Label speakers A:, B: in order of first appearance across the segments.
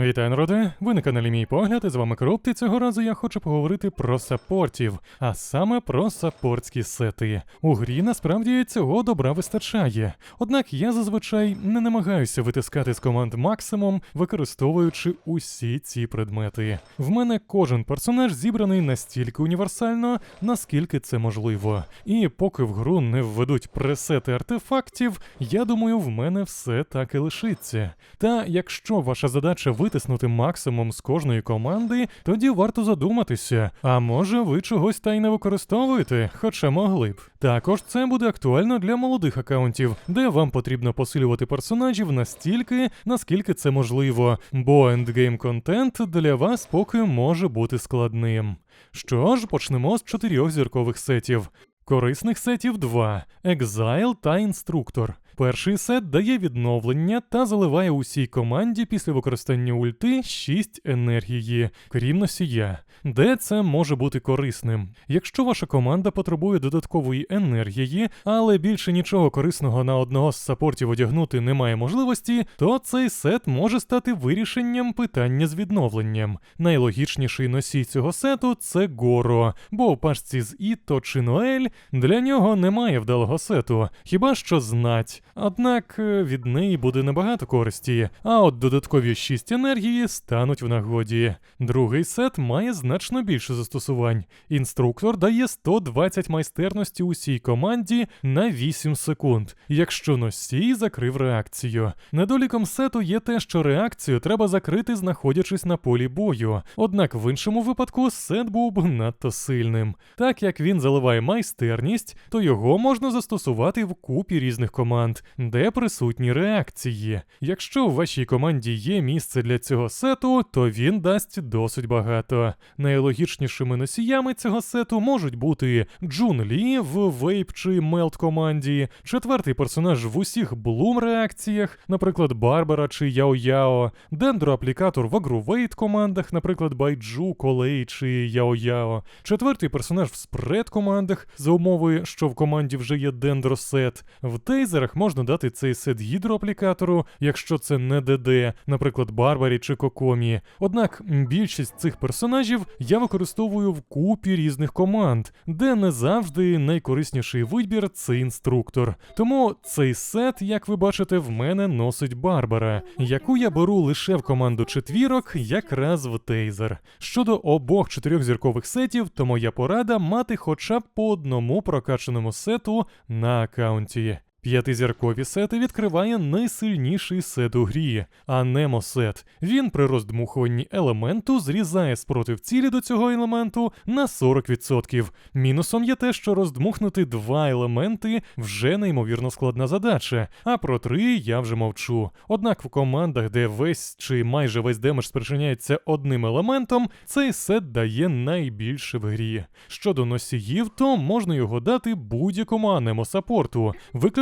A: Вітаю, народи! Ви на каналі Мій Погляд, і з вами Кроп, і цього разу я хочу поговорити про саппортів, а саме про саппортські сети. У грі насправді цього добра вистачає. Однак я зазвичай не намагаюся витискати з команд максимум, використовуючи усі ці предмети. В мене кожен персонаж зібраний настільки універсально, наскільки це можливо. І поки в гру не введуть пресети артефактів, я думаю, в мене все так і лишиться. Та якщо ваша задача витиснути максимум з кожної команди, тоді варто задуматися. А може ви чогось та й не використовуєте, хоча могли б. Також це буде актуально для молодих акаунтів, де вам потрібно посилювати персонажів настільки, наскільки це можливо, бо ендгейм контент для вас поки може бути складним. Що ж, почнемо з чотирьох зіркових сетів. Корисних сетів два: Exile та інструктор. Перший сет дає відновлення та заливає усій команді після використання ульти 6 енергії, крім носія, де це може бути корисним. Якщо ваша команда потребує додаткової енергії, але більше нічого корисного на одного з саппортів одягнути немає можливості, то цей сет може стати вирішенням питання з відновленням. Найлогічніший носій цього сету це Горо, бо в пашці з Іто чи Ноель для нього немає вдалого сету, хіба що знать. Однак е, від неї буде небагато користі, а от додаткові 6 енергії стануть в нагоді. Другий сет має значно більше застосувань. Інструктор дає 120 майстерності усій команді на 8 секунд, якщо носій закрив реакцію. Недоліком сету є те, що реакцію треба закрити, знаходячись на полі бою. Однак в іншому випадку сет був б надто сильним. Так як він заливає майстерність, то його можна застосувати в купі різних команд, де присутні реакції. Якщо в вашій команді є місце для цього сету, то він дасть досить багато. Найлогічнішими носіями цього сету можуть бути Джун Лі в Вейп чи Мелт команді, четвертий персонаж в усіх Блум реакціях, наприклад, Барбара чи Яо Яо, дендроаплікатор в Агрувейт командах, наприклад, Байджу, Колей чи Яо Яо, четвертий персонаж в спред командах за умови, що в команді вже є дендросет. В тейзерах можна дати цей сет гідроаплікатору, якщо це не ДД, наприклад, Барбарі чи Кокомі. Однак більшість цих персонажів я використовую в купі різних команд, де не завжди найкорисніший вибір це інструктор. Тому цей сет, як ви бачите, в мене носить Барбара, яку я беру лише в команду четвірок, якраз в тейзер. Щодо обох чотирьохзіркових сетів, то моя порада мати хоча б по одному прокачаному сету на аккаунті. П'ятизіркові сети відкриває найсильніший сет у грі, Анемо сет. Він при роздмухуванні елементу зрізає спротив цілі до цього елементу на 40%. Мінусом є те, що роздмухнути два елементи вже неймовірно складна задача, а про три я вже мовчу. Однак в командах, де весь чи майже весь демедж спричиняється одним елементом, цей сет дає найбільше в грі. Щодо носіїв, то можна його дати будь-якому анемо саппорту.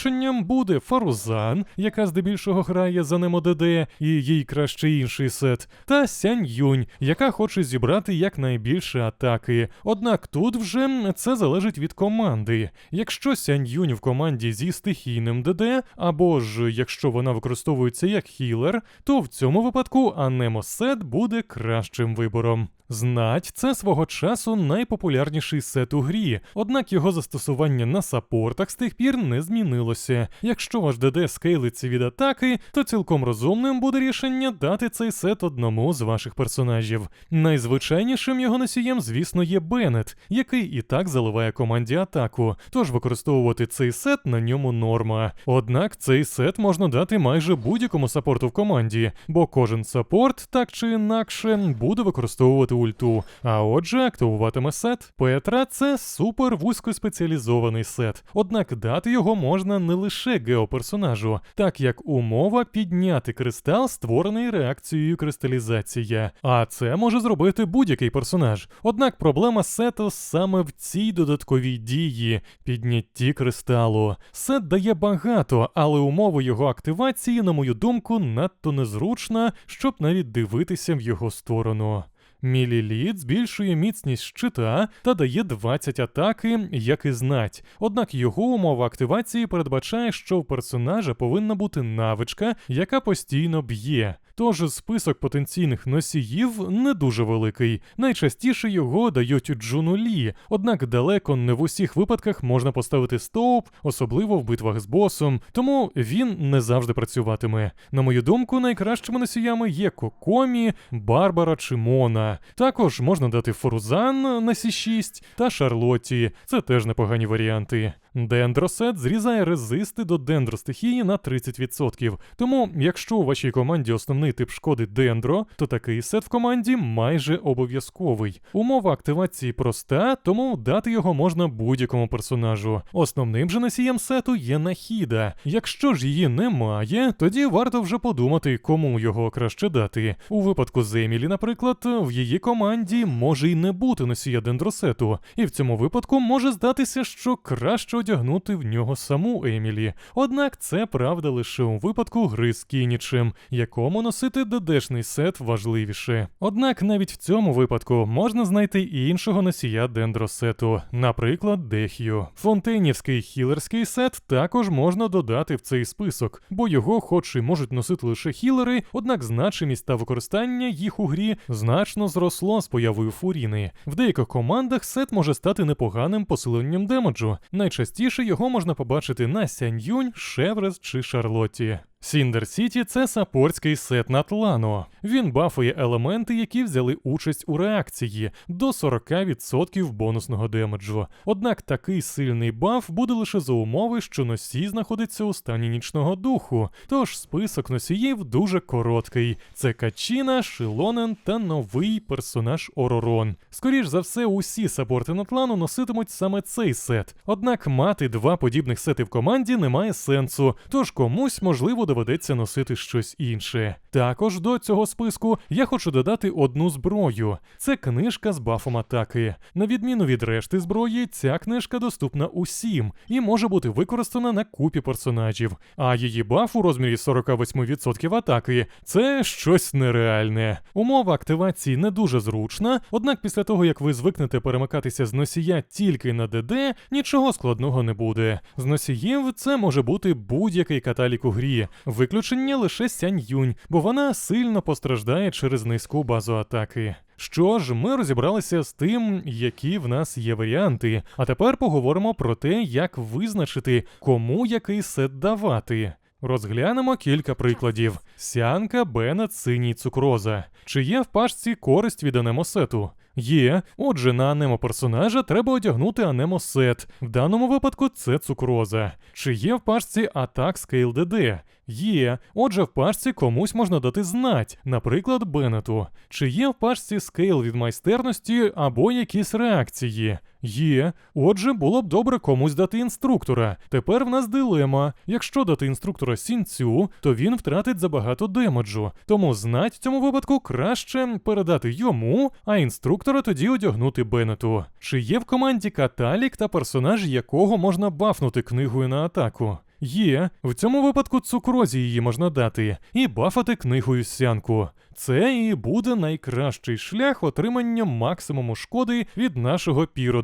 A: Виключенням буде Фарузан, яка здебільшого грає за Немо ДД, і їй краще інший сет, та Сянь Юнь, яка хоче зібрати якнайбільше атаки. Однак тут вже це залежить від команди. Якщо Сянь Юнь в команді зі стихійним ДД, або ж якщо вона використовується як хілер, то в цьому випадку Анемо сет буде кращим вибором. Знать, це свого часу найпопулярніший сет у грі, однак його застосування на саппортах з тих пір не змінилося. Якщо ваш ДД скейлиться від атаки, то цілком розумним буде рішення дати цей сет одному з ваших персонажів. Найзвичайнішим його носієм, звісно, є Беннет, який і так заливає команді атаку, тож використовувати цей сет на ньому норма. Однак цей сет можна дати майже будь-якому саппорту в команді, бо кожен саппорт, так чи інакше, буде використовувати ульту. А отже, активуватиме сет. Петра це супер вузькоспеціалізований сет. Однак дати його можна не лише геоперсонажу, так як умова підняти кристал, створений реакцією кристалізація. А це може зробити будь-який персонаж. Однак проблема сету саме в цій додатковій дії піднятті кристалу. Сет дає багато, але умова його активації, на мою думку, надто незручна, щоб навіть дивитися в його сторону. Міліліт збільшує міцність щита та дає 20 атаки, як і знать. Однак його умова активації передбачає, що в персонажа повинна бути навичка, яка постійно б'є. Тож список потенційних носіїв не дуже великий. Найчастіше його дають джунулі, однак далеко не в усіх випадках можна поставити стовп, особливо в битвах з босом, тому він не завжди працюватиме. На мою думку, найкращими носіями є Кокомі, Барбара чи Мона. Також можна дати Форузан на Сі6 та Шарлотті. Це теж непогані варіанти. Дендросет зрізає резисти до дендростихії на 30%. Тому, якщо у вашій команді основний тип шкоди дендро, то такий сет в команді майже обов'язковий. Умова активації проста, тому дати його можна будь-якому персонажу. Основним же носієм сету є нахіда. Якщо ж її немає, тоді варто вже подумати, кому його краще дати. У випадку з Емілі, наприклад, в її команді може й не бути носія дендросету, і в цьому випадку може здатися, що краще одягнути в нього саму Емілі. Однак це правда лише у випадку гри з Кінічем, якому носити ДДшний сет важливіше. Однак навіть в цьому випадку можна знайти іншого носія дендросету, наприклад, Дехію. Фонтейнівський хілерський сет також можна додати в цей список, бо його, хоч і можуть носити лише хілери, однак значимість та використання їх у грі значно зросло з появою фуріни. В деяких командах сет може стати непоганим посиленням демеджу. Найчастіше його можна побачити на Сянь-Юнь, Шеврес чи Шарлотті. Сіндер Сіті це саппортський сет на тлану. Він бафує елементи, які взяли участь у реакції до 40% бонусного демеджу. Однак такий сильний баф буде лише за умови, що носій знаходиться у стані нічного духу. Тож список носіїв дуже короткий: це Качіна, Шилонен та новий персонаж Оророн. Скоріш за все, усі саппорти на тлану носитимуть саме цей сет. Однак мати два подібних сети в команді немає сенсу, тож комусь можливо доведеться носити щось інше. Також до цього списку я хочу додати одну зброю. Це книжка з бафом атаки. На відміну від решти зброї, ця книжка доступна усім і може бути використана на купі персонажів. А її баф у розмірі 48% атаки це щось нереальне. Умова активації не дуже зручна, однак після того як ви звикнете перемикатися з носія тільки на ДД, нічого складного не буде. З носіїв це може бути будь-який каталік у грі. Виключення лише Сянь Юнь, бо вона сильно постраждає через низьку базу атаки. Що ж, ми розібралися з тим, які в нас є варіанти. А тепер поговоримо про те, як визначити, кому який сет давати. Розглянемо кілька прикладів: сянка, бенет, синій цукроза. Чи є в пашці користь від анемосету? Є. Отже, на анемо персонажа треба одягнути анемосет. В даному випадку це цукроза. Чи є в пашці атак Scale DD? Є. Отже, в пашці комусь можна дати знать, наприклад, Беннету. Чи є в пашці скейл від майстерності або якісь реакції? Є. Отже, було б добре комусь дати інструктора. Тепер в нас дилема. Якщо дати інструктора сінцю, то він втратить забагато демеджу. Тому знать в цьому випадку краще передати йому, а інструктора тоді одягнути Беннету. Чи є в команді каталік та персонаж, якого можна бафнути книгою на атаку? Є, в цьому випадку цукрозі її можна дати і бафати книгою сянку. Це і буде найкращий шлях отримання максимуму шкоди від нашого піро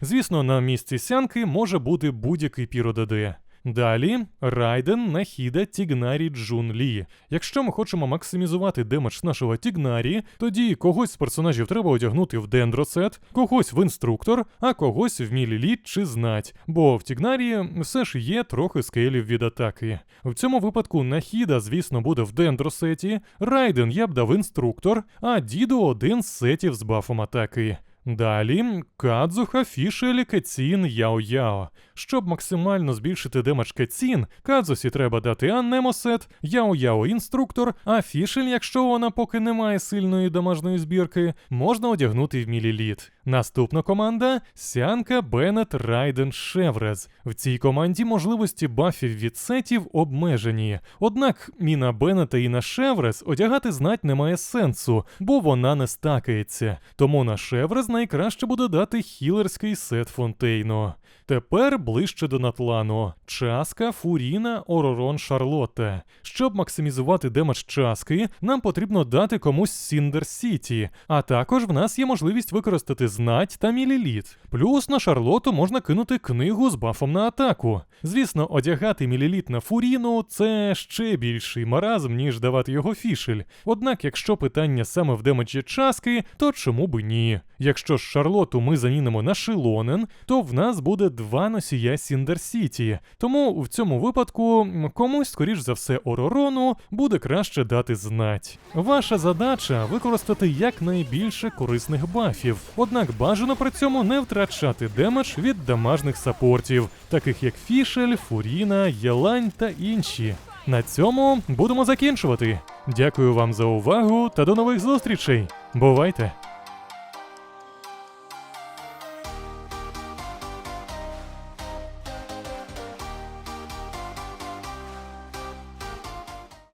A: Звісно, на місці сянки може бути будь-який піро ДД. Далі Райден, Нахіда, Тігнарі, Джун Лі. Якщо ми хочемо максимізувати демедж нашого Тігнарі, тоді когось з персонажів треба одягнути в дендросет, когось в інструктор, а когось в міліліт чи знать. Бо в Тігнарі все ж є трохи скейлів від атаки. В цьому випадку Нахіда, звісно, буде в дендросеті, Райден я б дав інструктор, а Діду один з сетів з бафом атаки. Далі Кадзуха, Фішелі, Кецін, Яо-Яо. Щоб максимально збільшити демедж Кецін, Кадзусі треба дати анемосет, Яо-Яо інструктор, а Фішель, якщо вона поки не має сильної дамажної збірки, можна одягнути в міліліт. Наступна команда Сянка, Беннет, Райден, Шеврез. В цій команді можливості бафів від сетів обмежені. Однак і на Беннета, і на Шеврез одягати знать немає сенсу, бо вона не стакається. Тому на Шеврез найкраще буде дати хілерський сет Фонтейно. Тепер ближче до Натлану. Часка, Фуріна, Оророн, Шарлотта. Щоб максимізувати демедж часки, нам потрібно дати комусь Сіндер Сіті, а також в нас є можливість використати знать та міліліт. Плюс на Шарлоту можна кинути книгу з бафом на атаку. Звісно, одягати міліліт на Фуріну це ще більший маразм, ніж давати його фішель. Однак, якщо питання саме в демеджі часки, то чому би ні? Якщо ж Шарлоту ми замінимо на Шилонен, то в нас буде два носія Сіндер Сіті. Тому в цьому випадку комусь, скоріш за все, Оророну буде краще дати знать. Ваша задача використати якнайбільше корисних бафів, однак бажано при цьому не втрачати демедж від дамажних саппортів, таких як Фішель, Фуріна, Єлань та інші. На цьому будемо закінчувати. Дякую вам за увагу та до нових зустрічей. Бувайте!